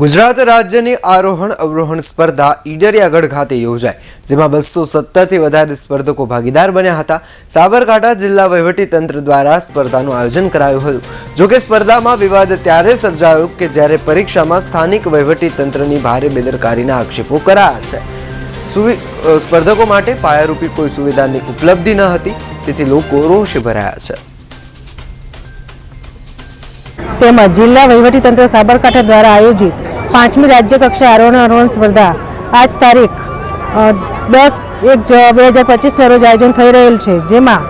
ગુજરાત રાજ્યની આરોહણ અવરોહણ સ્પર્ધા ઈડરિયાગઢ ખાતે યોજાઈ, જેમાં બસો સત્તરથી વધારે સ્પર્ધકો ભાગીદાર બન્યા હતા. સાબરકાંઠા જિલ્લા વહીવટી તંત્ર દ્વારા સ્પર્ધાનું આયોજન કરાયું હતું. જોકે સ્પર્ધામાં વિવાદ ત્યારે સર્જાયો કે જ્યારે પરીક્ષામાં સ્થાનિક વહીવટી તંત્રની ભારે બેદરકારીના આક્ષેપો કરાયા છે. સ્પર્ધકો માટે પાયારૂપી કોઈ સુવિધાની ઉપલબ્ધિ ન હતી, તેથી લોકો રોષે ભરાયા છે. તેમજ જિલ્લા વહીવટીતંત્ર સાબરકાંઠા દ્વારા આયોજિત પાંચમી રાજ્ય કક્ષા આરોહણ સ્પર્ધા. આજ તારીખ દસ એક બે હજાર પચીસના રોજ આયોજન થઈ રહેલ છે, જેમાં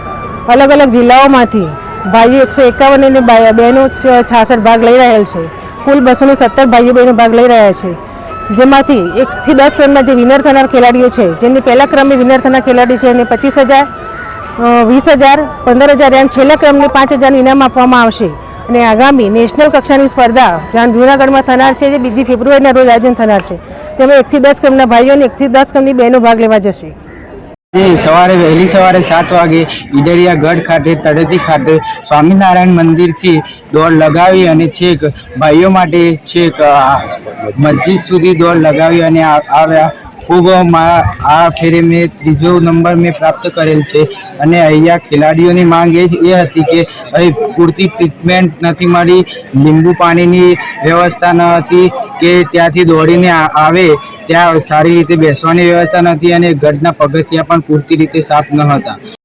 અલગ અલગ જિલ્લાઓમાંથી ભાઈઓ એકસો એકાવન અને બહેનો છાસઠ ભાગ લઈ રહેલ છે. કુલ બસોને સત્તર ભાઈઓ બહેનો ભાગ લઈ રહ્યા છે. જેમાંથી એકથી દસ ક્રમના જે વિનર થનાર ખેલાડીઓ છે, જેમની પહેલા ક્રમે વિનર થનાર ખેલાડી છે એને પચીસ હજાર વીસ હજાર, પંદર હજાર, એમ છેલ્લા ક્રમને પાંચ હજારનું ઇનામ આપવામાં આવશે. અને આગામી નેશનલ કક્ષાની સ્પર્ધા જ્યાં જૂનાગઢમાં થનાર છે, જે બીજી ફેબ્રુઆરીના રોજ આયોજન થનાર છે, તેમાં એકથી દસ ક્રમના ભાઈઓ અને એકથી દસ ક્રમની બહેનો ભાગ લેવા જશે. સવારે વહેલી સવારે સાત વાગે ઈડરિયા ગઢ ખાતે, તળેટી ખાતે સ્વામિનારાયણ મંદિરથી દોડ લગાવી અને છેક ભાઈઓ માટે છેક મસ્જિદ સુધી દોડ લગાવી અને આવ્યા. ખૂબ આ ફેરે મેં ત્રીજો નંબર મેં પ્રાપ્ત કરેલ છે. અને અહીંયા ખેલાડીઓની માંગ એ જ એ હતી કે અહીં પૂરતી ટ્રીટમેન્ટ નથી મળી, લીંબુ પાણીની વ્યવસ્થા ન હતી કે ત્યાંથી દોડીને આવે, ત્યાં સારી રીતે બેસવાની વ્યવસ્થા નથી અને ગઢના પગથિયા પણ પૂરતી રીતે સાફ ન હતા.